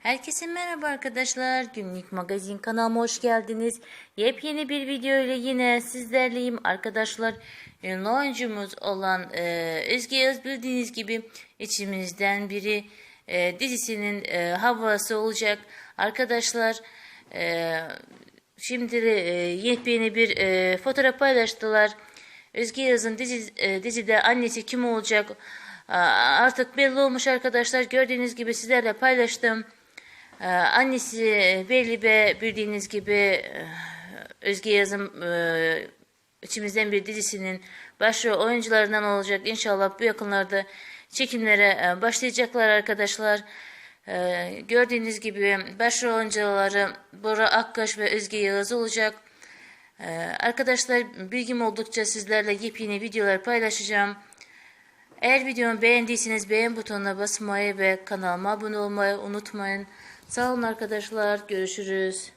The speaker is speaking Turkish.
Herkese merhaba arkadaşlar. Günlük magazin kanalıma hoş geldiniz. Yepyeni bir video ile yine sizlerleyim arkadaşlar. Ünlü oyuncumuz olan e, Özge Yağız bildiğiniz gibi içimizden biri e, dizisinin e, havası olacak. Arkadaşlar e, şimdi e, yepyeni bir e, fotoğraf paylaştılar. Özge Yağız'ın dizi, e, dizide annesi kim olacak? Artık belli olmuş arkadaşlar. Gördüğünüz gibi sizlerle paylaştım. Ee, annesi belli ve bildiğiniz gibi e, Özge Yazım e, içimizden bir dizisinin başrol oyuncularından olacak. İnşallah bu yakınlarda çekimlere e, başlayacaklar arkadaşlar. Gördüğünüz gibi başrol oyuncuları Bora Akkaş ve Özge Yağız olacak. Arkadaşlar bilgim oldukça sizlerle yepyeni videolar paylaşacağım. Eğer videomu beğendiyseniz beğen butonuna basmayı ve kanalıma abone olmayı unutmayın. Sağ olun arkadaşlar. Görüşürüz.